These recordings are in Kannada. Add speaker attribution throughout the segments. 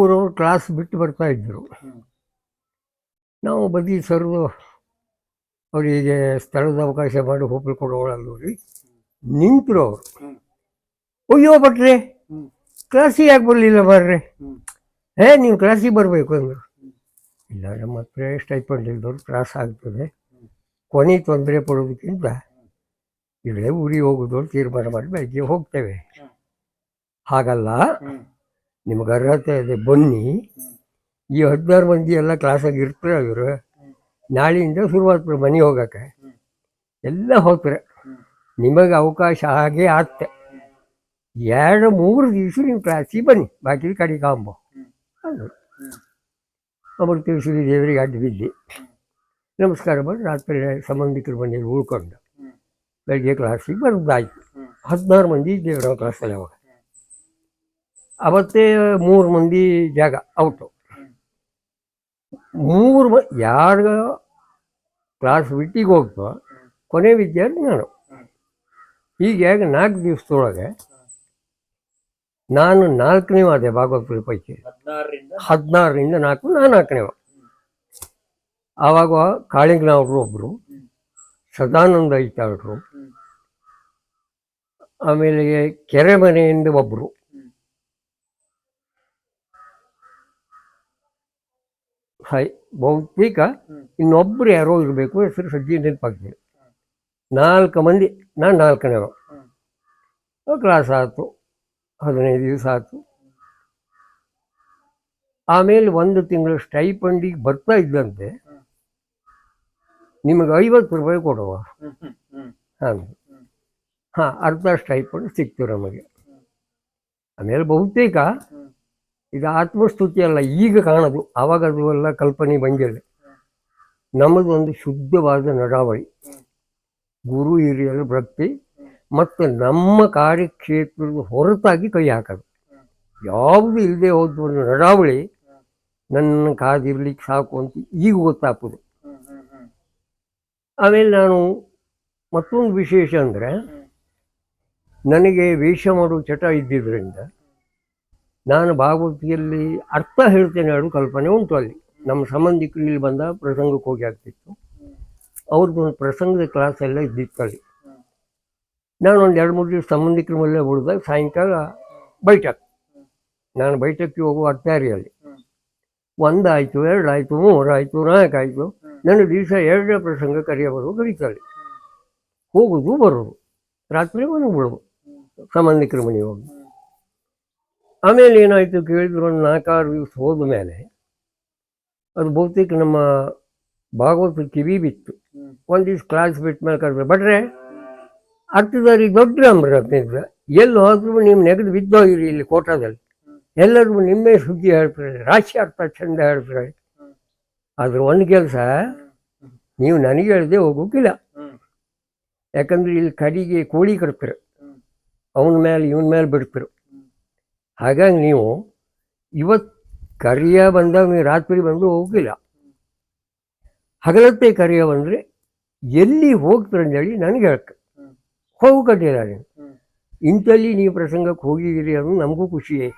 Speaker 1: ಉಪ್ಪೂರವ್ರು ಕ್ಲಾಸ್ ಬಿಟ್ಟು ಬರ್ತಾ ಇದ್ದರು ನಾವು ಬದಿ ಸರ್ದು ಅವರಿಗೆ ಸ್ಥಳದ ಅವಕಾಶ ಮಾಡಿ ಹೋಗ್ಲಿ ಕೊಡೋಳಲ್ಲ ರೀ. ನಿಂತರು ಅವರು. ಅಯ್ಯೋ
Speaker 2: ಬಟ್ರೆ.
Speaker 1: ಕ್ಲಾಸಿಗೆ ಯಾಕೆ ಬರಲಿಲ್ಲ ಬರ್ರಿ. ಏ ನೀವು ಕ್ಲಾಸಿಗೆ ಬರಬೇಕು ಅಂದರು. ಇಲ್ಲ ನಮ್ಮ ಹತ್ರ ಸ್ಟೈಪಂಡ್ ಇಲ್ದವ್ರು ಕ್ಲಾಸ್ ಆಗ್ತದೆ. ಕೊನೆ ತೊಂದರೆ ಪಡೋದಕ್ಕಿಂತ ಇಲ್ಲೇ ಊರಿಗೆ ಹೋಗೋದು ತೀರ್ಮಾನ ಮಾಡಿ ಬೆಳಗ್ಗೆ ಹೋಗ್ತೇವೆ. ಹಾಗಲ್ಲ. ನಿಮ್ಗೆ ಅರ್ಹತೆ ಇದೆ, ಬನ್ನಿ ಈ ಹದಿನಾರು ಮಂದಿ ಎಲ್ಲ ಕ್ಲಾಸಾಗಿ ಇರ್ತಾರೆ ಇವರು ನಾಳೆಯಿಂದ ಶುರುವಾಗ್ತಾರೆ ಮನೆಗೆ ಹೋಗಕ್ಕೆ ಎಲ್ಲ ಹೋಗ್ತಾರೆ ನಿಮಗೆ ಅವಕಾಶ ಹಾಗೆ ಆಗ್ತೆ ಎರಡು, ಮೂರು ದಿವಸ ನಿಮ್ಮ ಕ್ಲಾಸಿಗೆ ಬನ್ನಿ ಬಾಕಿ ಕಡೆ ಕಾಂಬೋ. ಅಂದರು. ಅಮೃತೇಶ್ವರಿ ದೇವರಿಗೆ ಅಡ್ಡ ಬಿದ್ದು ನಮಸ್ಕಾರ ಮಾಡಿ ರಾತ್ರಿ ಸಂಬಂಧಿಕರು ಮನೆಯಲ್ಲಿ ಉಳ್ಕೊಂಡು. ಬೆಳಗ್ಗೆ ಕ್ಲಾಸಿಗೆ ಬರೋದಾಯ್ತು. ಹದಿನಾರು ಮಂದಿ ಇದ್ದೇವೆ ನಾವು ಕ್ಲಾಸಲ್ಲಿ ಅವಾಗ ಅವತ್ತೇ ಮೂರು ಮಂದಿ ಜಾಗ ಔಟು ಮೂರು ಮ ಯಾರು ಕ್ಲಾಸ್ ಬಿಟ್ಟಿಗೆ ಹೋಗ್ತೋ ಕೊನೆ ವಿದ್ಯಾರ್ಥಿ ನಾನು. ಹೀಗಾಗಿ ನಾಲ್ಕು ದಿವಸದೊಳಗೆ ನಾನು ನಾಲ್ಕನೇ ಆದೆ ಭಾಗವತರ ಪೈಕಿ
Speaker 2: ಹದಿನಾರರಿಂದ
Speaker 1: ನಾಲ್ಕು ನಾನು ನಾಲ್ಕನೇವ ಆವಾಗ ಅವರು ಒಬ್ಬರು ಸದಾನಂದ ಐತಾಳರು. ಆಮೇಲೆ ಕೆರೆ ಮನೆಯಿಂದ ಒಬ್ಬರು ಹೈ ಬಹುತೇಕ ಇನ್ನೊಬ್ಬರು ಯಾರೋ ಇರಬೇಕು, ಹೆಸರು ಸಜ್ಜಿ ನೆನಪಾಗ್ತದೆ ನಾಲ್ಕು ಮಂದಿ, ನಾನು ನಾಲ್ಕನೇವ. ಕ್ಲಾಸ್ ಆಯಿತು, ಹದಿನೈದು ದಿವಸ ಆಯಿತು ಆಮೇಲೆ ಒಂದು ತಿಂಗಳು ಸ್ಟೈಪಂಡಿಗೆ ಬರ್ತಾ ಇದ್ದಂತೆ ನಿಮಗೆ ಐವತ್ತು ರೂಪಾಯಿ ಕೊಡುವ. ಹಾಂ ಹಾಂ, ಅರ್ಧ ಸ್ಟೈಪಂಡ್ ಸಿಕ್ತು ನಮಗೆ ಆಮೇಲೆ ಬಹುತೇಕ. ಇದು ಆತ್ಮಸ್ತುತಿ ಅಲ್ಲ, ಈಗ ಕಾಣೋದು. ಆವಾಗ ಅದು ಎಲ್ಲ ಕಲ್ಪನೆ ಬಂದಿಲ್ಲ ನಮ್ಮದು ಒಂದು ಶುದ್ಧವಾದ ನಡಾವಳಿ. ಗುರು, ಹಿರಿಯರ, ಭಕ್ತಿ, ಮತ್ತು ನಮ್ಮ ಕಾರ್ಯಕ್ಷೇತ್ರದ ಹೊರತಾಗಿ ಕೈ ಹಾಕೋದು. ಯಾವುದು ಇಲ್ಲದೆ ಹೋದ ಒಂದು ನಡಾವಳಿ ನನ್ನ ಕಾದಿರ್ಲಿಕ್ಕೆ ಸಾಕು ಅಂತ ಈಗ ಗೊತ್ತಾಗ್ತದೆ. ಆಮೇಲೆ ನಾನು ಮತ್ತೊಂದು ವಿಶೇಷ ಅಂದರೆ, ನನಗೆ ವೇಷ ಮಾಡುವ ಚಟ ಇದ್ದಿದ್ದರಿಂದ ನಾನು ಭಾಗವತಿಯಲ್ಲಿ ಅರ್ಥ ಹೇಳ್ತೇನೆ ಎರಡು ಕಲ್ಪನೆ ಉಂಟು ಅಲ್ಲಿ. ನಮ್ಮ ಸಂಬಂಧಿಕರು ಇಲ್ಲಿ ಬಂದ ಪ್ರಸಂಗಕ್ಕೆ ಹೋಗಿ ಆಗ್ತಿತ್ತು. ಅವ್ರದ್ದು ಒಂದು ಪ್ರಸಂಗದ ಕ್ಲಾಸ್ ಎಲ್ಲ ಇದ್ದಿತ್ತು ಅಲ್ಲಿ. ನಾನು ಒಂದು ಎರಡು ಮೂರು ದಿವಸ ಸಂಬಂಧಿಕರ ಮೇಲೆ ಉಳಿದಾಗ ಸಾಯಂಕಾಲ ಬೈಠಕ್. ನಾನು ಬೈಠಕ್ಕೆ ಹೋಗುವ ಅರ್ತಾರಿಯಲ್ಲಿ ಒಂದಾಯಿತು, ಎರಡಾಯಿತು, ಮೂರಾಯಿತು, ನಾಲ್ಕಾಯಿತು. ನನ್ನ ದಿವಸ ಎರಡನೇ ಪ್ರಸಂಗ ಕರೆಯಬರು ಕರೀತಾರೆ ಹೋಗೋದು ಬರೋದು. ರಾತ್ರಿ ಮನೆಗೆ ಬಿಡೋದು ಸಂಬಂಧಿಕರ ಮನೆಗೆ ಹೋಗಿ. ಆಮೇಲೆ ಏನಾಯಿತು ಕೇಳಿದ್ರು ಒಂದು ನಾಲ್ಕಾರು ದಿವಸ ಹೋದ ಮೇಲೆ ಅದು ಬಹುತೇಕ ನಮ್ಮ ಭಾಗವತ ಕಿವಿ ಬಿತ್ತು. ಒಂದು ದಿವಸ ಕ್ಲಾಸ್ ಬಿಟ್ಟ ಮೇಲೆ ಕರೆದ್ರೆ ಬಟ್ರೆ ಅರ್ಥದಾರಿ ದೊಡ್ಡ ಅಮೃತ ಎಲ್ಲಿ ಹೋದ್ರು ನಿಮ್ಮ ನೆಗೆದು ಬಿದ್ದೋಗಿರಿ ಇಲ್ಲಿ ಕೋಟಾದಲ್ಲಿ. ಎಲ್ಲರಿಗೂ ನಿಮ್ಮೇ ಸುದ್ದಿ ಹೇಳ್ತಾರೆ ರಾಶಿ ಅರ್ಥ ಚಂದ ಹೇಳ್ತಾರೆ ಆದ್ರೆ ಒಂದು ಕೆಲಸ ನೀವು ನನಗೆ ಹೇಳದೆ ಹೋಗೋಕ್ಕಿಲ್ಲ. ಯಾಕಂದ್ರೆ ಇಲ್ಲಿ ಕಡಿಗೆ ಕೋಳಿ ಕಟ್ತಾರೆ. ಅವನ ಮೇಲೆ ಇವನ ಮೇಲೆ ಬಿಡ್ತಾರೆ ಹಾಗಾಗಿ ನೀವು ಇವತ್ತು ಕರಿಯ ಬಂದಾಗ ನೀವು ರಾತ್ರಿ ಬಂದು ಹೋಗಿಲ್ಲ. ಹಗಲತ್ತೆ ಕರಿಯ ಬಂದರೆ ಎಲ್ಲಿ ಅಂತೇಳಿ ನನಗೆ ಹೇಳ್ಕ
Speaker 2: ಹ್ಮ್.
Speaker 1: ಹೋಗು ಕಟ್ಟಿಲ್ಲ ನೀನು. ಇಂಥಲ್ಲಿ ನೀವು ಪ್ರಸಂಗಕ್ಕೆ ಹೋಗಿದ್ದೀರಿ ಅನ್ನೋದು ನಮಗೂ ಖುಷಿಯೇ.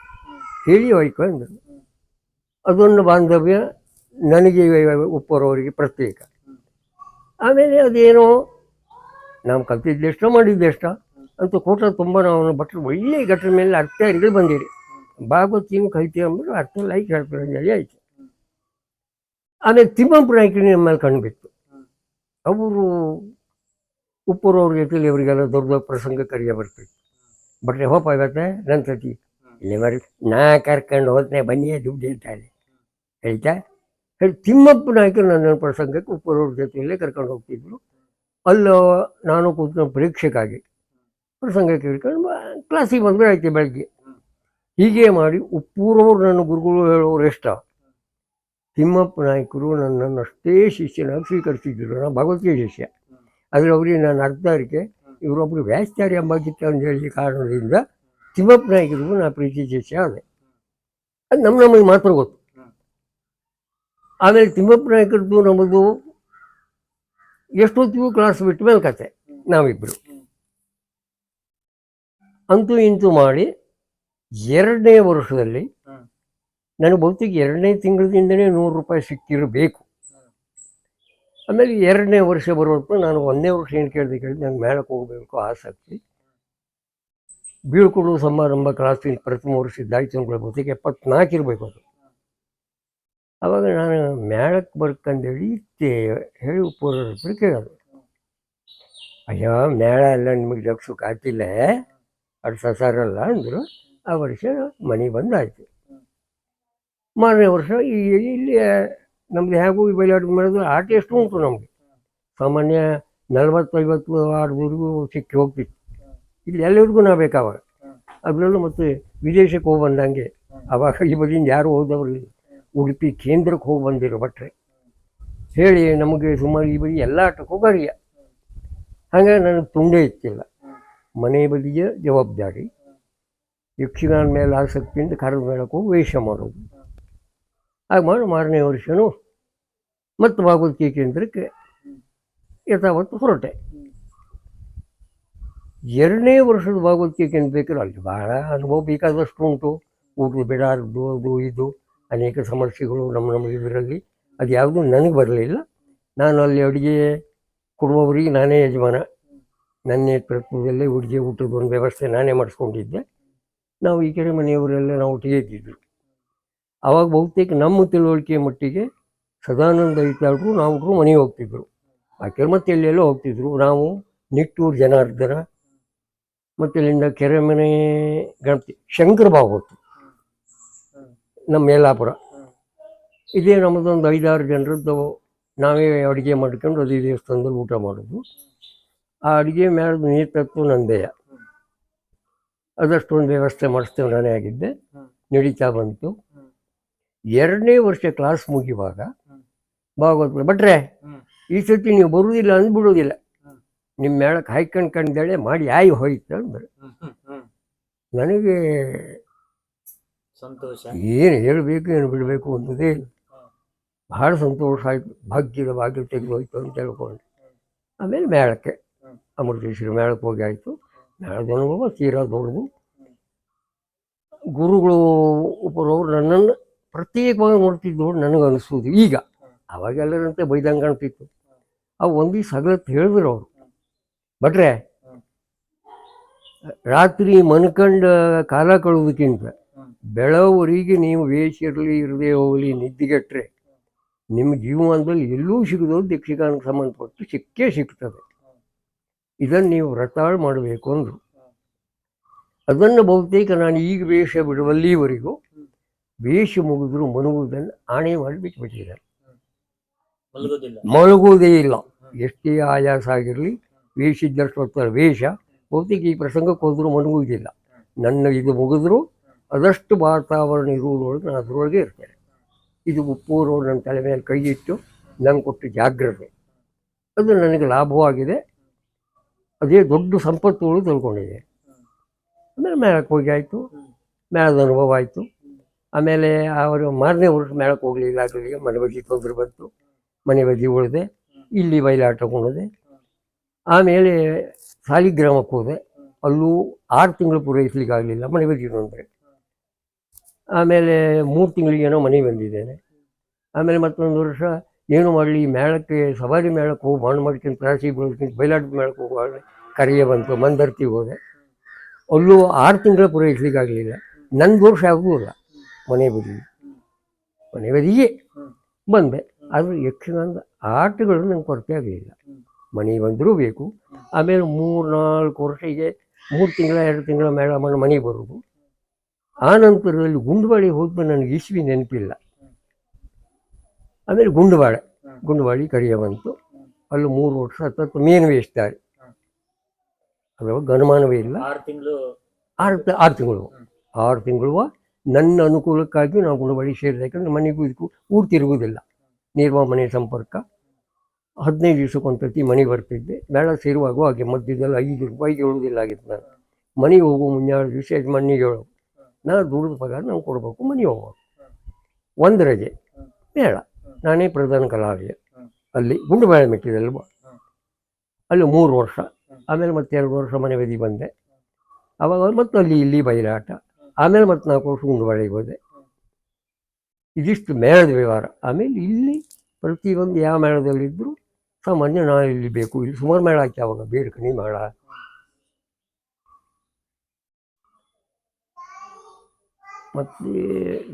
Speaker 1: ಹೇಳಿ ಹೋಯ್ಕೋ ಅಂದರು. ಅದೊಂದು ಬಾಂಧವ್ಯ ನನಗೆ ಒಪ್ಪೋರವರಿಗೆ ಪ್ರತ್ಯೇಕ. ಆಮೇಲೆ ಅದೇನೋ, ನಾವು ಕಲ್ತಿದ್ದೆಷ್ಟೋ ಮಾಡಿದ್ದೆಷ್ಟ ಅಂತ ಕೋಟ ತುಂಬ ನಾವು ಭಟ್ರು ಒಳ್ಳೆ ಘಟನೆ ಮೇಲೆ ಅರ್ಥ ಅರ್ಥಗಳು ಬಂದಿರಿ. ಭಾಗವತ್ ನೀವು ಕಲ್ತೀವಿ ಅಂದ್ಬಿಟ್ಟು ಅರ್ಥ ಲೈಕ್ ಹೇಳ್ತಾರೆ ಆಯಿತು. ಆಮೇಲೆ ತಿಮ್ಮಪ್ಪ ನಾಯ್ಕರಿ ಮೇಲೆ ಕಂಡುಬಿತ್ತು ಅವರು ಉಪ್ಪರವ್ರ ಜೊತೆಲಿ ಇವರಿಗೆಲ್ಲ ದೊಡ್ಡ ದೊಡ್ಡ ಪ್ರಸಂಗ ಕರಿಯ ಬರ್ತಿತ್ತು. ಬಟ್ರೆ ಹೋಪ ಆಗತ್ತೆ ನನ್ನ ಸತಿ. ಇಲ್ಲಿ ಬರ್ ನಾ ಕರ್ಕೊಂಡು ಹೋದ್ನೆ ಬನ್ನಿ ದುಡ್ಡು ಹೇಳ್ತಾಳೆ ಹೇಳ್ತಾ ಹೇಳಿ ತಿಮ್ಮಪ್ಪ ನಾಯ್ಕರು ನನ್ನ ಪ್ರಸಂಗಕ್ಕೆ ಉಪ್ಪರವ್ರ ಜೊತೆಯಲ್ಲೇ ಕರ್ಕೊಂಡು ಹೋಗ್ತಿದ್ರು. ಅಲ್ಲೋ ನಾನು ಕೂತ್ಕೊಂಡು ಪ್ರೇಕ್ಷಕಾಗಿ ಪ್ರಸಂಗ ಹಿಡ್ಕೊಂಡು ಕ್ಲಾಸಿಗೆ ಬಂದರೆ ಆಯ್ತು ಬೆಳಗ್ಗೆ. ಹೀಗೆ ಮಾಡಿ ಉಪ್ಪೂರವರು ನನ್ನ ಗುರುಗಳು ಹೇಳೋರು ಇಷ್ಟ ತಿಮ್ಮಪ್ಪ ನಾಯಕರು ನನ್ನನ್ನು ಅಷ್ಟೇ ಶಿಷ್ಯನಾಗಿ ಸ್ವೀಕರಿಸಿದ್ದರು ನಾನು ಭಗವದ್ಗೀತೆ ಶಿಷ್ಯ. ಆದರೆ ಅವರಿಗೆ ನಾನು ಅರ್ಧಾರಿಕೆ ಇವರೊಬ್ಬರು ವ್ಯಾಸ್ಚಾರ್ಯ ಎಂಬಾಗಿತ್ತು ಅಂತ ಹೇಳಿ ಕಾರಣದಿಂದ ತಿಮ್ಮಪ್ಪ ನಾಯಕರಿಗೂ ನಾ ಪ್ರೀತಿ ಶಿಷ್ಯ ಆದೆ. ಅದು ನಮ್ಮ ನಮಗೆ ಮಾತ್ರ ಗೊತ್ತು. ಆಮೇಲೆ ತಿಮ್ಮಪ್ಪ ನಾಯಕರದ್ದು ನಮ್ಮದು ಎಷ್ಟೊತ್ತಿಗೂ ಕ್ಲಾಸ್ ಬಿಟ್ಟ ಮೇಲೆ ಕತೆ ನಾವಿಬ್ಬರು ಅಂತೂ ಇಂತೂ ಮಾಡಿ ಎರಡನೇ ವರ್ಷದಲ್ಲಿ. ನನಗೆ ಬಹುತೇಕ ಎರಡನೇ ತಿಂಗಳಿಂದನೇ ನೂರು ರೂಪಾಯಿ ಸಿಕ್ಕಿರಬೇಕು. ಆಮೇಲೆ ಎರಡನೇ ವರ್ಷ ಬರುವಂತ ನಾನು ಒಂದನೇ ವರ್ಷ ಏನು ಕೇಳಿದೆ ಕೇಳಿ ನನಗೆ ಮೇಳಕ್ಕೆ ಹೋಗಬೇಕು ಆಸಕ್ತಿ. ಬೀಳ್ಕೊಡುವ ಸಮಾರಂಭ ಕ್ಲಾಸಿನ ಪ್ರಥಮ ವರ್ಷ ಇದ್ದಾಯ್ತು ಅನ್ಕೊಳ್ಳಿ ಬಹುತೇಕ ಎಪ್ಪತ್ನಾಲ್ಕು ಇರಬೇಕು ಅದು. ಅವಾಗ ನಾನು ಮೇಳಕ್ಕೆ ಬರ್ಕಂದೇಳಿ ಇತ್ತೆ ಹೇಳಿ ಉಪ್ಪೂರವ್ರ ಹತ್ರ ಕೇಳೋದು. ಅಯ್ಯೋ ಮೇಳ ಎಲ್ಲ ನಿಮಗೆ ಲಕ್ಷಕ್ಕೆ ಆಯ್ತಿಲ್ಲ ಅದು ಸಸಾರಲ್ಲ ಅಂದರು, ಆ ವರ್ಷ ಮನೆಗೆ ಬಂದಾಯಿತು. ಮಾರನೇ ವರ್ಷ ಈ ಇಲ್ಲಿ ನಮ್ದು ಹೇಗೂ ಈ ಬಯಲಾಟ ಮಾಡೋದು ಆಟ ಎಷ್ಟು ಉಂಟು ನಮಗೆ. ಸಾಮಾನ್ಯ ನಲವತ್ತೈವತ್ತು ಆಟದವರೆಗೂ ಸಿಕ್ಕಿ ಹೋಗ್ತಿತ್ತು. ಇಲ್ಲಿ ಎಲ್ಲರಿಗೂ ನಾವು ಬೇಕಾವ ಅದರಲ್ಲೂ ಮತ್ತು ವಿದೇಶಕ್ಕೆ ಹೋಗಿ ಬಂದಂಗೆ ಅವಾಗ ಈ ಬದಿಯಿಂದ ಯಾರು ಹೋದವರು ಉಡುಪಿ ಕೇಂದ್ರಕ್ಕೆ ಹೋಗಿ ಬಂದಿರೋ ಭಟ್ರೆ. ಹೇಳಿ ನಮಗೆ ಸುಮಾರು ಈ ಬದಿ ಎಲ್ಲ ಆಟಕ್ಕೂ ಬರಿಯ. ಹಾಗಾಗಿ ನನಗೆ ತುಂಡೇ ಇತ್ತಿಲ್ಲ. ಮನೆ ಬದಿಯ ಜವಾಬ್ದಾರಿ. ಯಕ್ಷಗಾನ ಮೇಲೆ ಆಸಕ್ತಿಯಿಂದ ಮೇಳಕ್ಕೆ ಹೋಗಿ ವೇಷ ಮಾಡೋದು ಹಾಗೆ ಮಾಡಿ, ಮಾರನೇ ವರ್ಷನೂ ಮತ್ತು ಭಾಗವತ್ ಕೇಂದ್ರಕ್ಕೆ ಯಥಾವತ್ತು ಹೊರಟೆ. ಎರಡನೇ ವರ್ಷದ ಭಾಗವತ್ ಕೇಂದ್ರಕ್ಕೆ ಅಲ್ಲಿ ಭಾಳ ಅನುಭವ ಬೇಕಾದಷ್ಟು ಉಂಟು. ಊಟದ ಬಿಡಾರದ್ದು ಅದು ಇದು, ಅನೇಕ ಸಮಸ್ಯೆಗಳು ನಮ್ಮ ನಮ್ಮ ಇದರಲ್ಲಿ. ಅದು ಯಾವುದೂ ನನಗೆ ಬರಲಿಲ್ಲ. ನಾನು ಅಲ್ಲಿ ಅಡುಗೆ ಕೊಡುವವರಿಗೆ ನಾನೇ ಯಜಮಾನ. ನನ್ನ ನೇತೃತ್ವದಲ್ಲೇ ಹುಡುಗಿ ಊಟದ ಒಂದು ವ್ಯವಸ್ಥೆ ನಾನೇ ಮಾಡಿಸ್ಕೊಂಡಿದ್ದೆ. ನಾವು ಈ ಕೆರೆ ಮನೆಯವರೆಲ್ಲ ನಾವು ಒಟ್ಟಿಗೆ ಇದ್ದಿದ್ದು. ಆವಾಗ ಬಹುತೇಕ ನಮ್ಮ ತಿಳುವಳಿಕೆ ಮಟ್ಟಿಗೆ ಸದಾನಂದ ಐತಾಳ್ರು ನಾವು ಮನೆಗೆ ಹೋಗ್ತಿದ್ರು. ಆ ಮತ್ತೆ ಎಲ್ಲೆಲ್ಲೋ ಹೋಗ್ತಿದ್ರು. ನಾವು ನಿಟ್ಟೂರು ಜನಾರ್ದನ ಮತ್ತು ಇಲ್ಲಿಂದ ಕೆರೆಮನೆ ಗಣಪತಿ ಶಂಕರ ಹೋಗ್ತು ನಮ್ಮ ಯಲ್ಲಾಪುರ. ಇದೇ ನಮ್ಮದೊಂದು ಐದಾರು ಜನರದ್ದು ನಾವೇ ಅಡುಗೆ ಮಾಡ್ಕೊಂಡು ಅದೇ ದೇವಸ್ಥಾನದಲ್ಲಿ ಊಟ ಮಾಡೋದು. ಆ ಅಡುಗೆ ಮೇಳದ ನೇತೃತ್ವ ನಂದೆಯ ಅದಷ್ಟೊಂದು ವ್ಯವಸ್ಥೆ ಮಾಡಿಸ್ತೇವೆ ನಾನೇ ಆಗಿದ್ದೆ. ನಡೀತಾ ಬಂತು. ಎರಡನೇ ವರ್ಷ ಕ್ಲಾಸ್ ಮುಗಿಯುವಾಗ ಭಾಗವತ್ ಭಟ್ರೆ ಈ ಸತಿ ನೀವು ಬರುವುದಿಲ್ಲ ಅಂದ್ಬಿಡೋದಿಲ್ಲ ನಿಮ್ಮ ಮೇಳಕ್ಕೆ ಹಾಯ್ಕೊಂಡು ಕಂಡೇಳೆ ಮಾಡಿ ಆಯ್ ಹೋಯ್ತು ಅಂದ್ರೆ. ನನಗೆ
Speaker 2: ಸಂತೋಷ.
Speaker 1: ಏನು ಹೇಳಬೇಕು ಏನು ಬಿಡಬೇಕು ಅಂತದೇ ಭಾಳ ಬಹಳ ಸಂತೋಷ ಆಯಿತು. ಭಾಗ್ಯದ ಭಾಗ್ಯ ತೆಗೆದು ಹೋಯ್ತು ಅಂತ ಹೇಳ್ಕೊಂಡು. ಆಮೇಲೆ ಮೇಳಕ್ಕೆ. ಅಮೃತೇಶ್ವರಿ ಮೇಳಕ್ಕೆ ಹೋಗಿ ಆಯಿತು. ಮೇಳದ ಅನುಭವ ತೀರಾ ದೊಡ್ಡದು ಗುರುಗಳು ಒಬ್ಬರವರು ನನ್ನನ್ನು ಪ್ರತ್ಯೇಕವಾಗಿ ನೋಡ್ತಿದ್ದು ನನಗೆ ಅನಿಸೋದು ಈಗ ಅವಾಗೆಲ್ಲರಂತೆ ಬೈದಂಗೆ ಕಾಣ್ತಿತ್ತು. ಅವು ಒಂದು ದಿವಸ ಹಗಲತ್ತು ಹೇಳಿದ್ರು ಅವರು. ಬಟ್ರೆ ರಾತ್ರಿ ಮನ್ಕಂಡ ಕಾಲ ಕಳೆಯೋದಕ್ಕಿಂತ ಬೆಳವರಿಗೆ ನೀವು ವೇಷ ಇರಲಿ, ಇರದೇ ಹೋಗಲಿ, ನಿದ್ದೆಗೆಟ್ರೆ ನಿಮ್ಮ ಜೀವನದಲ್ಲಿ ಎಲ್ಲೂ ಸಿಗದೋದು ಯಕ್ಷಗಾನಕ್ಕೆ ಸಂಬಂಧಪಟ್ಟು ಸಿಕ್ಕೇ ಸಿಗ್ತದೆ. ಇದನ್ನು ನೀವು ವ್ರತಾಳು ಮಾಡಬೇಕು ಅಂದರು. ಅದನ್ನು ಬಹುತೇಕ ನಾನು ಈಗ ವೇಷ ಬಿಡುವಲ್ಲಿವರೆಗೂ ವೇಷ ಮುಗಿದ್ರು ಮನುಗುವುದನ್ನು ಆಣೆ ಮಾಡಿ ಬಿಟ್ಟುಬಿಟ್ಟಿದ್ದಾರೆ. ಮಲಗುವುದೇ ಇಲ್ಲ. ಎಷ್ಟೇ ಆಯಾಸ ಆಗಿರಲಿ ವೇಷ ಇದ್ದಷ್ಟು ಹೊತ್ತು ವೇಷ. ಬಹುತೇಕ ಈ ಪ್ರಸಂಗಕ್ಕೆ ಹೋದರೂ ಮಲಗುವುದಿಲ್ಲ. ನನ್ನ ಇದು ಮುಗಿದ್ರು ಅದಷ್ಟು ವಾತಾವರಣ ಇರುವುದರೊಳಗೆ ನಾನು ಅದರೊಳಗೆ ಇರ್ತೇನೆ. ಇದು ಉಪ್ಪೂರು ನನ್ನ ತಲೆ ಮೇಲೆ ಕೈ ಇಟ್ಟು ನಂಗೆ ಕೊಟ್ಟು ಜಾಗ್ರತೆ. ಅದು ನನಗೆ ಲಾಭವಾಗಿದೆ. ಅದೇ ದೊಡ್ಡ ಸಂಪತ್ತುಗಳು ತಿಳ್ಕೊಂಡಿದೆ. ಆಮೇಲೆ ಮೇಳಕ್ಕೆ ಹೋಗಿ ಆಯಿತು. ಮೇಳದ ಅನುಭವ ಆಯಿತು. ಆಮೇಲೆ ಅವರು ಮಾರನೇ ವರ್ಷ ಮೇಳಕ್ಕೆ ಹೋಗಲಿಲ್ಲ ಆಗಲಿಲ್ಲ ಮನೆ ಬದಿ ತೊಂದರೆ ಬಂತು. ಮನೆ ಬದಿ ಉಳಿದೆ. ಇಲ್ಲಿ ಬಯಲಾಟ ಕೊಂಡಿದೆ ಆಮೇಲೆ ಸಾಲಿಗ್ರಾಮಕ್ಕೆ ಹೋದೆ. ಅಲ್ಲೂ ಆರು ತಿಂಗಳು ಪೂರೈಸ್ಲಿಕ್ಕಾಗಲಿಲ್ಲ, ಮನೆ ಬದಿ ತೊಂದರೆ. ಆಮೇಲೆ ಮೂರು ತಿಂಗಳಿಗೇನೋ ಮನೆ ಬಂದಿದ್ದೇನೆ. ಆಮೇಲೆ ಮತ್ತೊಂದು ವರ್ಷ ಏನು ಮಾಡಲಿ ಮೇಳಕ್ಕೆ ಸವಾರಿ ಮೇಳಕ್ಕೆ ಹೋಗಿ ಬಾಣ ಮಾಡ್ಕೊಂಡು, ಪ್ರಾಸಿ ಬೀಳ್ತೀನಿ ಬಯಲಾಟದ ಮೇಳಕ್ಕೆ ಹೋಗುವಾಗ ಕರೆಯ ಬಂತು ಮಂದರ್ತಿಗೆ ಹೋದೆ. ಅಲ್ಲೂ ಆರು ತಿಂಗಳ ಪೂರೈಸ್ಲಿಕ್ಕಾಗಲಿಲ್ಲ. ನನ್ನ ದೋಷ ಆಗೂ ಇಲ್ಲ. ಮನೆ ಬದಿ ಮನೆ ಬದಿಗೆ ಬಂದೆ. ಆದರೆ ಯಕ್ಷಗಾನದ ಆಟಗಳು ನಂಗೆ ಕೊರತೆ ಆಗಲಿಲ್ಲ. ಮನೆ ಬಂದರೂ ಬೇಕು. ಆಮೇಲೆ ಮೂರು ನಾಲ್ಕು ವರ್ಷಕ್ಕೆ ಮೂರು ತಿಂಗಳ, ಎರಡು ತಿಂಗಳ ಮೇಳ ಮನೆಗೆ ಬರೋದು. ಆ ನಂತರದಲ್ಲಿ ಗುಂಡುವಾಡಿ ಹೋದ್ಮೇಲೆ ನನಗೆ ಇಸ್ವಿ ನೆನಪಿಲ್ಲ. ಆಮೇಲೆ ಗುಂಡುವಾಡ ಗುಂಡುವಾಡಿ ಕರಿಯ ಬಂತು ಅಲ್ಲಿ ಮೂರು ವರ್ಷ ಹತ್ತತ್ತು ಮೀನು ವೇಯಿಸ್ತಾರೆ ಅದು ಗಣಮಾನವೇ ಇಲ್ಲ.
Speaker 2: ಆರು ತಿಂಗಳು.
Speaker 1: ಆರು ಆರು ತಿಂಗಳು. ಆರು ತಿಂಗಳು ನನ್ನ ಅನುಕೂಲಕ್ಕಾಗಿ ನಾವು ಗುಂಡುವಾಡಿ ಸೇರಿದೆ ಯಾಕಂದ್ರೆ ಮನೆಗೂ ಇದಕ್ಕೂ ಊರು ತಿರುಗುವುದಿಲ್ಲ ನೀರ್ವ ಮನೆ ಸಂಪರ್ಕ. ಹದಿನೈದು ದಿವಸಕ್ಕೊಂದ್ಸತಿ ಮನೆ ಬರ್ತಿದ್ದೆ. ಬೇಡ ಸೇರುವಾಗ ಹಾಗೆ. ಮಧ್ಯದಲ್ಲಿ ಐದು ರೂಪಾಯಿಗೆ ಹೇಳುವುದಿಲ್ಲ ಆಗಿತ್ತು ನಾನು. ಮನೆಗೆ ಹೋಗೋ ಮುಂಜಾನೆ ದಿವಸ ಮನೆಗೆ ಹೇಳೋದು ನಾನು ದುಡಿದ ಪಗಾರ ನಾವು ಕೊಡಬೇಕು ಮನೆಗೆ ಹೋಗೋದು ಒಂದು ರಜೆ ಬೇಡ. ನಾನೇ ಪ್ರಧಾನ ಕಲಾವಿದ ಅಲ್ಲಿ ಗುಂಡುಬಾಳೆ ಮೆಟ್ಟಿದಲ್ವ ಅಲ್ಲಿ ಮೂರು ವರ್ಷ ಆಮೇಲೆ ಮತ್ತೆ ಎರಡು ವರ್ಷ ಮನೆ ಬದಿ ಬಂದೆ. ಅವಾಗ ಮತ್ತೆ ಅಲ್ಲಿ ಇಲ್ಲಿ ಬಯಲಾಟ ಆಮೇಲೆ ಮತ್ತೆ ನಾಲ್ಕು ವರ್ಷ ಗುಂಡುಬಾಳೆಗೆ ಹೋದೆ. ಇದಿಷ್ಟು ಮೇಳದ ವ್ಯವಹಾರ. ಆಮೇಲೆ ಇಲ್ಲಿ ಪ್ರತಿಯೊಂದು ಯಾವ ಮೇಳದಲ್ಲಿದ್ದರೂ ಸಾಮಾನ್ಯ ನಾನು ಇಲ್ಲಿ ಬೇಕು. ಇಲ್ಲಿ ಸುಮಾರು ಮೇಳ ಹಾಕಿ ಅವಾಗ ಬೇಡ್ಕಣಿ ಮೇಳ. ಮತ್ತು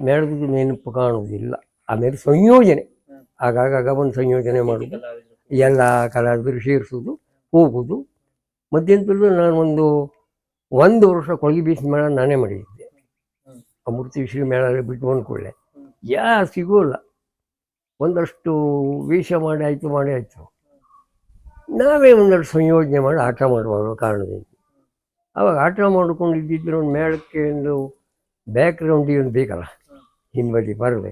Speaker 1: ಮೇಳದ ನೆನಪು ಕಾಣುವುದಿಲ್ಲ. ಆಮೇಲೆ ಸಂಯೋಜನೆ. ಆಗಾಗ ಗಮನ ಸಂಯೋಜನೆ ಮಾಡೋದು ಎಲ್ಲ ಕಲಾವಿದರು ಸೇರಿಸೋದು ಹೋಗೋದು ಮಧ್ಯಂತರದಲ್ಲಿ ನಾನು ಒಂದು ಒಂದು ವರ್ಷ ಕೊಳಗಿ ಬೀಚ್ ಮೇಳ ನಾನೇ ಮಾಡಿದ್ದೆ ಅಮೃತಿ ಶ್ರೀ ಮೇಳ ಬಿಟ್ಟು
Speaker 2: ಹ್ಮ್.
Speaker 1: ಯಾ ಸಿಗೋಲ್ಲ ಒಂದಷ್ಟು ವೇಷ ಮಾಡಿ ಆಯಿತು ಮಾಡಿ ಆಯಿತು ನಾವೇ ಒಂದಷ್ಟು ಸಂಯೋಜನೆ ಮಾಡಿ ಆಟ ಮಾಡುವ ಕಾರಣದಿಂದ ಅವಾಗ ಆಟ ಮಾಡ್ಕೊಂಡಿದ್ದಿದ್ರೆ ಒಂದು ಮೇಳಕ್ಕೆ ಒಂದು ಬ್ಯಾಕ್ಗ್ರೌಂಡಿಗೆ ಒಂದು ಬೇಕಲ್ಲ. ಹಿಂಬದಿ
Speaker 2: ಹ್ಮ್.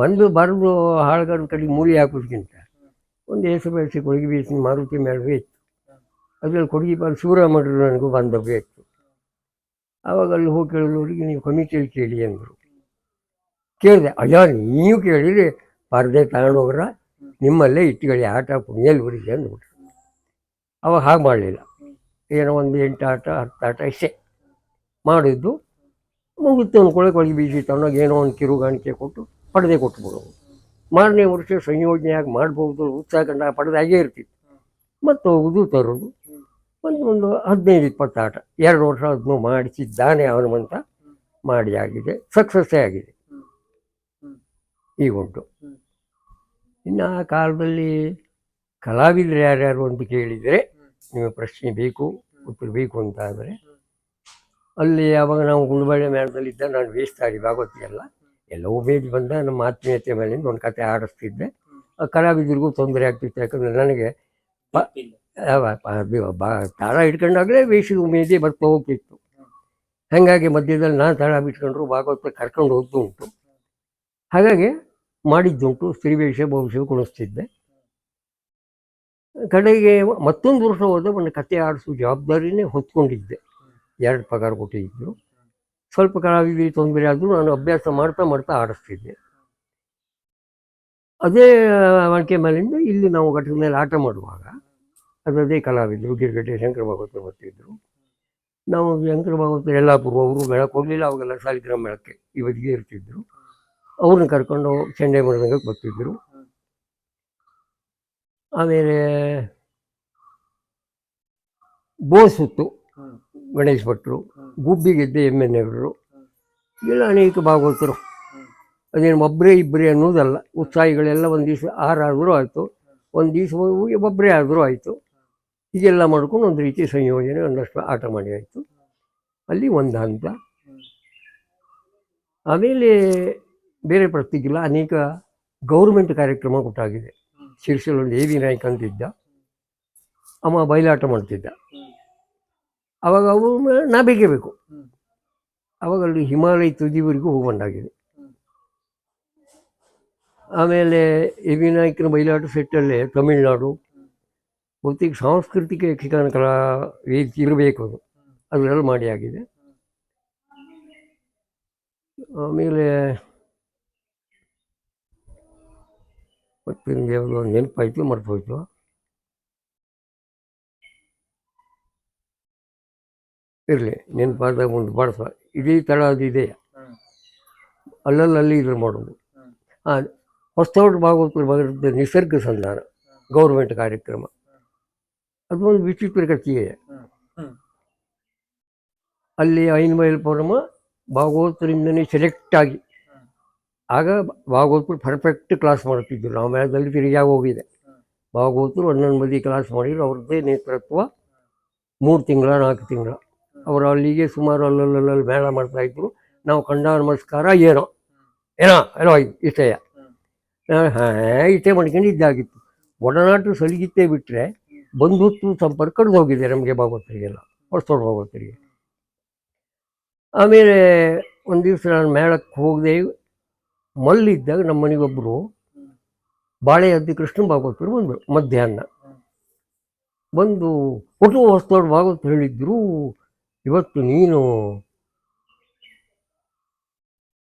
Speaker 1: ಒಂದು ಬರೆದು ಹಾಳುಗಾರ ಕಡೆಗೆ ಮೂಲಿ ಹಾಕೋದ್ಕಿಂತ ಒಂದು ಹೆಸರು ಬೆಳೆಸಿ ಕೊಡುಗೆ ಬೀಸಿನ ಮಾರುತಿ ಮೇಳವೇ ಇತ್ತು ಅದರಲ್ಲಿ ಕೊಡುಗೆ ಬಾ ಶೂರ ಮಾಡಿದ್ರು ನನಗೂ ಬಾಂಧವ್ಯ ಇತ್ತು ಆವಾಗ ಅಲ್ಲಿ ಹೋಗಿ ಕೇಳಿದವರಿಗೆ, ನೀವು ಕಮಿಟಿಯಲ್ಲಿ ಕೇಳಿ ಅಂದರು. ಕೇಳಿದೆ, ಅಯ್ಯ, ನೀವು ಕೇಳಿರಿ ಪರದೆ ತಗೊಂಡೋಗ್ರ ನಿಮ್ಮಲ್ಲೇ ಇಟ್ಟುಗಳಿ ಆಟ ಪುಣ್ಯಲ್ವರಿಗೆ ಅಂದ್ಬಿಟ್ರು. ಅವಾಗ ಹಾಗೆ ಮಾಡಲಿಲ್ಲ. ಏನೋ ಒಂದು ಎಂಟು ಆಟ, ಹತ್ತು ಆಟ ಇಷ್ಟೇ ಮಾಡಿದ್ದು. ಮುಗಿತು ಅಂದ್ಕೊಳ್ಳೋಕೆ ಒಳಗೆ ಬೀಸಿ ತಗೊಂಡೋಗಿ ಏನೋ ಒಂದು ಕಿರುಗಾಣಿಕೆ ಕೊಟ್ಟು ಪಡೆದೆ ಕೊಟ್ಬಿಡೋದು ಮಾರನೇ ವರ್ಷ ಸಂಯೋಜನೆಯಾಗಿ ಮಾಡ್ಬೋದು, ಉತ್ಸಾಹ ಪಡೆದಾಗೇ ಇರ್ತಿತ್ತು. ಮತ್ತು ಹೋಗುದು ತರೋದು. ಒಂದು ಒಂದು ಹದಿನೈದು ಇಪ್ಪತ್ತು ಆಟ ಎರಡು ವರ್ಷ ಅದನ್ನು ಮಾಡಿಸಿದ್ದಾನೆ ಹನುಮಂತ ಮಾಡಿ ಆಗಿದೆ ಸಕ್ಸಸ್ಸೇ ಆಗಿದೆ. ಈಗ ಉಂಟು. ಇನ್ನು ಆ ಕಾಲದಲ್ಲಿ ಕಲಾವಿದರು ಯಾರ್ಯಾರು ಅಂತ ಕೇಳಿದರೆ ನಿಮಗೆ ಪ್ರಶ್ನೆ ಬೇಕು, ಉತ್ತರ ಬೇಕು ಅಂತ ಆದರೆ ಅಲ್ಲಿ ಯಾವಾಗ ನಾವು ಗುಂಡುಬಳ್ಳಿ ಮೇಳದಲ್ಲಿದ್ದ ನಾನು ವೇಸ್ತಾಡಿ ಭಾಗವತಿಯಲ್ಲ ಎಲ್ಲವೂ ಬೇದಿ ಬಂದ ನಮ್ಮ ಆತ್ಮೀಯತೆ ಮೇಲಿಂದ ಒಂದು ಕತೆ ಆಡಿಸ್ತಿದ್ದೆ ಆ ಕಲಾವಿದರಿಗೂ ತೊಂದರೆ ಆಗ್ತಿತ್ತು ಯಾಕಂದರೆ ನನಗೆ ಬಾ ತಾಳ ಹಿಡ್ಕೊಂಡಾಗಲೇ ವೇಷದ ಉಮೇದಿ ಬರ್ತಾ ಹೋಗ್ತಿತ್ತು. ಹಾಗಾಗಿ ಮಧ್ಯದಲ್ಲಿ ನಾನು ತಾಳ ಬಿಟ್ಕೊಂಡ್ರು ಭಾಗವತ ಕರ್ಕೊಂಡು ಹೋಗ್ತು ಉಂಟು. ಹಾಗಾಗಿ ಮಾಡಿದ್ದುಂಟು ಸ್ತ್ರೀ ವೇಷ ಬಹುಶಃ ಕುಣಿಸ್ತಿದ್ದೆ. ಕಡೆಗೆ ಮತ್ತೊಂದು ವರ್ಷ ಹೋದ ಒಂದು ಕತೆ ಆಡಿಸೋ ಜವಾಬ್ದಾರಿನೇ ಹೊತ್ಕೊಂಡಿದ್ದೆ. ಎರಡು ಪಗಾರ ಕೊಟ್ಟಿದ್ದು ಸ್ವಲ್ಪ ಕಲಾವಿದರಿಗೆ ತೊಂದರೆ ಆದರೂ ನಾನು ಅಭ್ಯಾಸ ಮಾಡ್ತಾ ಮಾಡ್ತಾ ಆಡಿಸ್ತಿದ್ದೆ. ಅದೇ ಒಣಕೆ ಮೇಲಿಂದ ಇಲ್ಲಿ ನಾವು ಘಟಕದ ಮೇಲೆ ಆಟ ಮಾಡುವಾಗ ಅದರದೇ ಕಲಾವಿದರು, ಗಿರ್ಗಟ್ಟೆ, ಶಂಕರ ಭಾಗವತರು ಬರ್ತಿದ್ದರು ನಾವು ಶಂಕರ ಭಾಗವತರು, ಯಲ್ಲಾಪುರ ಅವರು ಮೇಳಕ್ಕೆ ಹೋಗಲಿಲ್ಲ, ಅವಾಗೆಲ್ಲ ಸಾಲಿಗ್ರಾಮ ಮೇಳಕ್ಕೆ ಇವತ್ತಿಗೆ ಇರ್ತಿದ್ದರು ಅವ್ರನ್ನ ಕರ್ಕೊಂಡು ಚೆಂಡೆ ಮರದಂಗಕ್ಕೆ ಬರ್ತಿದ್ದರು ಆಮೇಲೆ, ಬೋಸುತ್ತು. ಗಣೇಶ್ ಭಟ್ರು ಗುಬ್ಬಿಗೆದ್ದ ಎಂ ಎನ್ ಎವರು ಇಲ್ಲ ಅನೇಕ ಭಾಗವತರು. ಅದೇನು ಒಬ್ಬರೇ ಇಬ್ಬರೇ ಅನ್ನೋದಲ್ಲ ಉತ್ಸಾಹಿಗಳೆಲ್ಲ ಒಂದು ದಿವಸ ಆರಾದರೂ ಆಯಿತು ಒಂದು ದಿವಸ ಒಬ್ಬರೇ ಆದರೂ ಆಯಿತು. ಹೀಗೆಲ್ಲ ಮಾಡ್ಕೊಂಡು ಒಂದು ರೀತಿ ಸಂಯೋಜನೆ ಒಂದಷ್ಟು ಆಟ ಮಾಡಿ ಆಯಿತು. ಅಲ್ಲಿ ಒಂದು ಹಂತ. ಆಮೇಲೆ ಬೇರೆ ಪ್ರತಿಗಿಲ್ಲ ಅನೇಕ ಗೌರ್ಮೆಂಟ್ ಕಾರ್ಯಕ್ರಮ ಕೊಟ್ಟಾಗಿದೆ. ಶಿರ್ಸಲ್ಲಿ ಒಂದು ಎ ವಿ ನಾಯ್ಕ ಅಂತಿದ್ದ. ಅಮ್ಮ ಬಯಲಾಟ ಮಾಡ್ತಿದ್ದ. ಅವಾಗ ಅವು ನಾ ಬೇಕೇ ಬೇಕು ಅವಾಗ ಅಲ್ಲಿ ಹಿಮಾಲಯ ತುದಿವರೆಗೂ
Speaker 2: ಹ್ಮ್.
Speaker 1: ಆಮೇಲೆ ಎ ವಿ ನಾಯ್ಕನ ಬಯಲಾಟ ಸೆಟ್ಟಲ್ಲೇ ತಮಿಳುನಾಡು. ಬಹುತೇಕ ಸಾಂಸ್ಕೃತಿಕ ಯಕ್ಷಗಾನ ಕಲಾ ವೇದಿಕೆ ಇರಬೇಕು ಅದು. ಅದರಲ್ಲಿ ಮಾಡಿ ಆಗಿದೆ. ಆಮೇಲೆ ಮತ್ತೆ ಯಾವುದೋ ಒಂದು ನೆನಪಾಯ್ತು ಮರ್ತು ಇರಲಿ, ನೆನಪಾದಾಗ ಒಂದು ಬಳಸ. ಇದೇ ಥರ ಅದು
Speaker 2: ಇದೆ.
Speaker 1: ಅಲ್ಲಲ್ಲಿ ಇದ್ರ ಮಾಡೋದು. ಹಾಂ ಹೊಸತೋಟ ಭಾಗವತರು ಬರೆದ ನಿಸರ್ಗ ಸಂಧಾನ, ಗೌರ್ಮೆಂಟ್ ಕಾರ್ಯಕ್ರಮ. ಅದು ಒಂದು ವಿಚಿತ್ರ ಕಥೆಯೇ. ಅಲ್ಲಿ ಐನ್ ಮೈಲ್ ಪೌರ್ಣಮ ಭಾಗವತರಿಂದನೇ ಸೆಲೆಕ್ಟ್ ಆಗಿ, ಆಗ ಭಾಗವತರು ಪರ್ಫೆಕ್ಟ್ ಕ್ಲಾಸ್ ಮಾಡ್ತಿದ್ರು. ನಾವು ಮೇಳದಲ್ಲಿ ತಿರುಗಿಯಾಗಿ ಹೋಗಿದೆ. ಭಾಗವತರು ಹನ್ನೊಂದು ಮದಿ ಕ್ಲಾಸ್ ಮಾಡಿದ್ರು. ಅವ್ರದ್ದೇ ನೇತೃತ್ವ ಮೂರು ತಿಂಗಳ, ನಾಲ್ಕು ತಿಂಗಳ. ಅವರು ಅಲ್ಲಿಗೆ ಸುಮಾರು ಅಲ್ಲಲ್ಲಲ್ಲಿ ಮೇಳ ಮಾಡ್ತಾಯಿದ್ರು ನಾವು ಕಂಡ ನಮಸ್ಕಾರ ಏನೋ ಏನೋ ಏನೋ ಇಷ್ಟೇಯ ಇಷ್ಟೇ. ಮಾಡ್ಕೊಂಡು ಇದ್ದಾಗಿತ್ತು ಒಡನಾಟ ಸಲಿಗಿತ್ತೇ ಬಿಟ್ಟರೆ ಬಂಧುತ್ವ ಸಂಪರ್ಕ ಕಡೆ ಹೋಗಿದೆ ನಮಗೆ ಭಾಗವತರಿಗೆಲ್ಲ ಹೊಸತೋಡು ಭಾಗವತರಿಗೆ. ಆಮೇಲೆ ಒಂದು ದಿವಸ ನಾನು ಮೇಳಕ್ಕೆ ಹೋಗದೆ, ಮಲ್ಲಿದ್ದಾಗ ನಮ್ಮ ಮನೆಗೊಬ್ಬರು ಬಾಳೆ ಅದ್ದಿ ಕೃಷ್ಣ ಭಾಗವತರು ಬಂದರು ಮಧ್ಯಾಹ್ನ. ಬಂದು ಒಟ್ಟು ಹೊಸ್ತೋರು ಭಾಗವತ ಹೇಳಿದ್ರು ಇವತ್ತು ನೀನು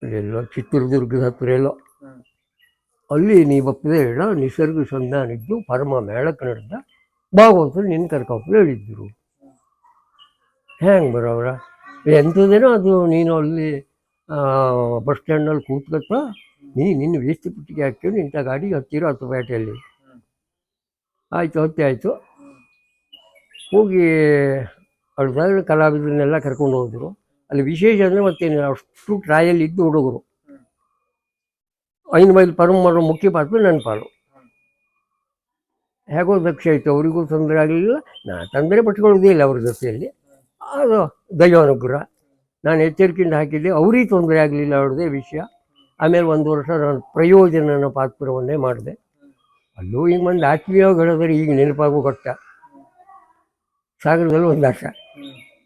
Speaker 1: ಎಲ್ಲ ಚಿತ್ರದುರ್ಗದ ಹತ್ರ ಎಲ್ಲ ಅಲ್ಲಿ ನೀ ಹೇಳ, ನಿಸರ್ಗ ಸಂಧಾನಿದ್ದು ಪರಮ ಮೇಳಕ್ಕೆ ನಡೆದ ಭಾಗವತರು ನಿನ್ನ ಕರ್ಕೊಂಡು ಹೇಳಿದ್ರು. ಹೆಂಗೆ ಬರೋವ್ರ? ಎಂಥದೇನೋ ಅದು ನೀನು ಅಲ್ಲಿ ಬಸ್ ಸ್ಟ್ಯಾಂಡಲ್ಲಿ ಕೂತ್ಕೊತ ನೀ ನಿನ್ನ ವೇಸ್ಟ್ ಪುಟ್ಟಿಗೆ ಹಾಕ್ತೀವಿ ಇಂಥ ಗಾಡಿಗೆ ಹತ್ತಿರೋ ಹತ್ತು ಪೇಟೆಯಲ್ಲಿ. ಆಯಿತು, ಹತ್ತಿ ಆಯಿತು. ಹೋಗಿ ಅರ್ಧ ಕಲಾವಿದರನ್ನೆಲ್ಲ ಕರ್ಕೊಂಡು ಹೋದರು. ಅಲ್ಲಿ ವಿಶೇಷ ಅಂದರೆ ಮತ್ತೇನಿಲ್ಲ ಅಷ್ಟು ಟ್ರಾಯಲ್ಲಿ ಇದ್ದು ಹುಡುಗರು. ಐದು ಮೈಲ್ ಪರಮ ಮಾಡೋ ಮುಖ್ಯ ಪಾತ್ರ ನನ್ನ ಪಾಲು. ಹೇಗೋ ದಕ್ಷ ಆಯಿತು, ಅವರಿಗೂ ತೊಂದರೆ ಆಗಲಿಲ್ಲ. ನಾ ತೊಂದರೆ ಪಟ್ಕೊಳ್ಳೋದೇ ಇಲ್ಲ ಅವ್ರ ಜೊತೆಯಲ್ಲಿ ಅದು ದೈವಾನುಗ್ರಹ ನಾನು ಎಚ್ಚರಿಕೆಯಿಂದ ಹಾಕಿದ್ದೆ, ಅವ್ರಿಗೆ ತೊಂದರೆ ಆಗಲಿಲ್ಲ ಅವ್ರದ್ದೇ ವಿಷಯ. ಆಮೇಲೆ ಒಂದು ವರ್ಷ ನಾನು ಪ್ರಯೋಜನನ ಪಾತ್ರವನ್ನೇ ಮಾಡಿದೆ. ಅಲ್ಲೂ ಈಗ ಒಂದು ಆತ್ಮೀಯ ಗೆಳೆದರೆ ಈಗ ನೆನಪಾಗೋ ಕಷ್ಟ. ಸಾಗರದಲ್ಲಿ ಒಂದು
Speaker 2: ಹ್ಮ್.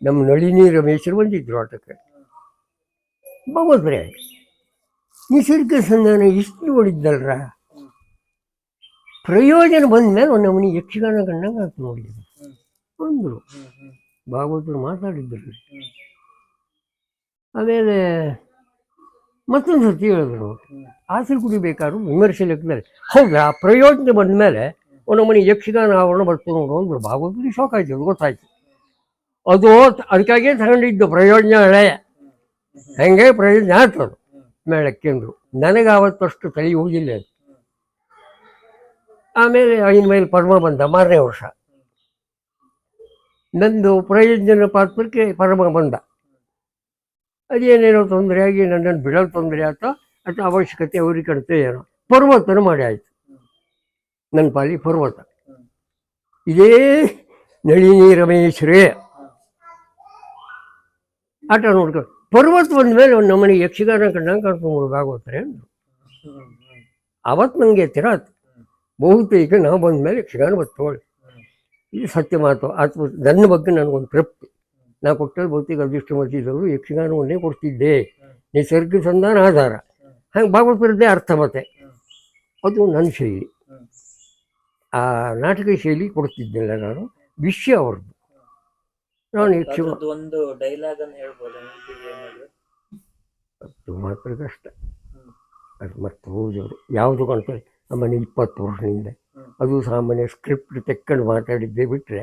Speaker 1: ನಮ್ಮ ನಳಿನಿ ರಮೇಶರು ಬಂದಿದ್ರು ಆಟಕ್ಕೆ. ಭಗವತ್ರೆ ನಿಸರ್ಗ ಸಂಧಾನ ಇಷ್ಟು ನೋಡಿದ್ದಲ್ರ? ಪ್ರಯೋಜನ ಬಂದ ಮೇಲೆ ಒಂದು ಯಕ್ಷಗಾನ ಕಂಡಂಗೆ ಆಯ್ತು ನೋಡಿದ್ರು.
Speaker 2: ಬಂದರು.
Speaker 1: ಭಾಗವತರು ಮಾತಾಡಿದ್ರು. ಆಮೇಲೆ ಮತ್ತೊಂದು ಸರ್ತಿ ಹೇಳಿದ್ರು. ಆಸರು ಕುಡಿಬೇಕಾದ್ರು ವಿಮರ್ಶೆ ಲೆಕ್ಕದಲ್ಲಿ. ಹೌದಾ ಪ್ರಯೋಜನ ಬಂದ ಮೇಲೆ ನಮ್ಮನೆ ಯಕ್ಷಗಾನ ಆವರಣ ಬರ್ತು ನೋಡು ಅಂದ್ರು. ಭಾಗವತರಿಗೆ ಶಾಕ್ ಆಯ್ತು ಗೊತ್ತಾಯ್ತು. ಅದು ಅದಕ್ಕಾಗಿ ತಗೊಂಡಿದ್ದು ಪ್ರಯೋಜನ ಹಳೆಯ ಹೆಂಗೆ ಪ್ರಯೋಜನ ಆಯ್ತು ಮೇಳಕ್ಕೆ ಅಂದರು. ನನಗೆ ಆವತ್ತಷ್ಟು ತಲೆ ಹೋಗಿಲ್ಲ ಅದು. ಆಮೇಲೆ ಐದು ಮೈಲ್ ಪರಮ ಬಂದ ಮಾರನೇ ವರ್ಷ. ನಂದು ಪ್ರಯೋಜನ ಪಾತ್ರಕ್ಕೆ ಪರಮ ಬಂದ. ಅದೇನೇನೋ ತೊಂದರೆ ಆಗಿ ನನ್ನನ್ನು ಬಿಡಲು ತೊಂದರೆ ಆಯ್ತು ಅಥವಾ ಅವಶ್ಯಕತೆ ಅವ್ರಿಗೆ ಕಡಿತೆ ಏನೋ. ಪರ್ವತನ ಮಾಡಿ ಆಯಿತು. ನನ್ನ ಪಾಲಿ ಪರ್ವತ. ಇದೇ ನಳಿನಿ ರಮೇಶ್ರೇ. ಆಟ ನೋಡ್ಕೊಂಡು ಪರ್ವತ ಬಂದ ಮೇಲೆ ಒಂದು ನಮ್ಮನೆ ಯಕ್ಷಗಾನ ಕಂಡಂಗೆ ಕರ್ಕೊಂಡು ಭಾಗವತರೆ. ಅವತ್ತು ನನಗೆ ತಿರಾತ್. ಬಹುತೇಕ ನಾವು ಬಂದ ಮೇಲೆ ಯಕ್ಷಗಾನ ಬರ್ತೋಳೆ ಇದು ಸತ್ಯ ಮಾತು. ಆತ್ಮ ನನ್ನ ಬಗ್ಗೆ ನನಗೊಂದು ತೃಪ್ತಿ. ನಾ ಕೊಟ್ಟಲ್ಲಿ ಬಹುತೇಕ ಅದೃಷ್ಟ ಮತಿದವರು ಯಕ್ಷಗಾನವನ್ನೇ ಕೊಡ್ತಿದ್ದೆ. ನಿಸರ್ಗ ಸಂಧಾನ ಆಧಾರ. ಹಂಗೆ ಭಾಗವತರದ್ದೇ ಅರ್ಥ ಮತ್ತೆ. ಅದು ನನ್ನ ಶೈಲಿ. ಆ ನಾಟಕ ಶೈಲಿ ಕೊಡ್ತಿದ್ದಿಲ್ಲ ನಾನು. ವಿಷಯ ಅವ್ರದ್ದು
Speaker 2: ಅದ್ರದ್ದು ಒಂದು ಡೈಲಾಗ್ ಅನ್ನು ಹೇಳ್ಬೋದು ನೆನಪಿಗೆ?
Speaker 1: ಅದು ಮಾತ್ರ ಕಷ್ಟ. ಅದು ಮತ್ತೆ ಹೋದವರು ಯಾವುದು ಕಾಣ್ತಾರೆ ನಮ್ಮನೆ ಇಪ್ಪತ್ತು ವರ್ಷದಿಂದ. ಅದು ಸಾಮಾನ್ಯ ಸ್ಕ್ರಿಪ್ಟ್ ತೆಕ್ಕೊಂಡು ಮಾತಾಡಿದ್ದೆ ಬಿಟ್ಟರೆ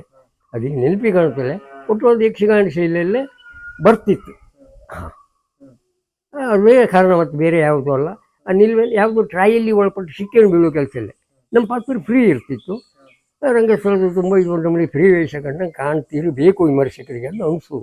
Speaker 1: ಅದೀಗ ನೆನಪಿ ಕಾಣ್ತದೆ. ಒಟ್ಟು ಒಂದು ಯಕ್ಷಗಾನ ಶೈಲಿಯಲ್ಲೇ ಬರ್ತಿತ್ತು. ಹಾಂ. ಅದೇ ಕಾರಣ ಮತ್ತು ಬೇರೆ ಯಾವುದೂ ಅಲ್ಲ. ಆ ನಿಲ್ವೆ ಯಾವುದು ಟ್ರಾಯಲ್ಲಿ ಒಳಪಟ್ಟು ಶಿಕ್ಷಣ ಬೀಳೋ ಕೆಲಸ ಇಲ್ಲ. ನಮ್ಮ ಪಾತ್ರ ಫ್ರೀ ಇರ್ತಿತ್ತು. ರಂಗಸ್ಥಳದ ತುಂಬ ಇದು ನಮ್ಮನೆ ಫ್ರೀ ವೇಷ ಕಂಡಂಗೆ ಕಾಣ್ತಿರಬೇಕು ವಿಮರ್ಶಕರಿಗೆ ಅಂತ ಅನಿಸು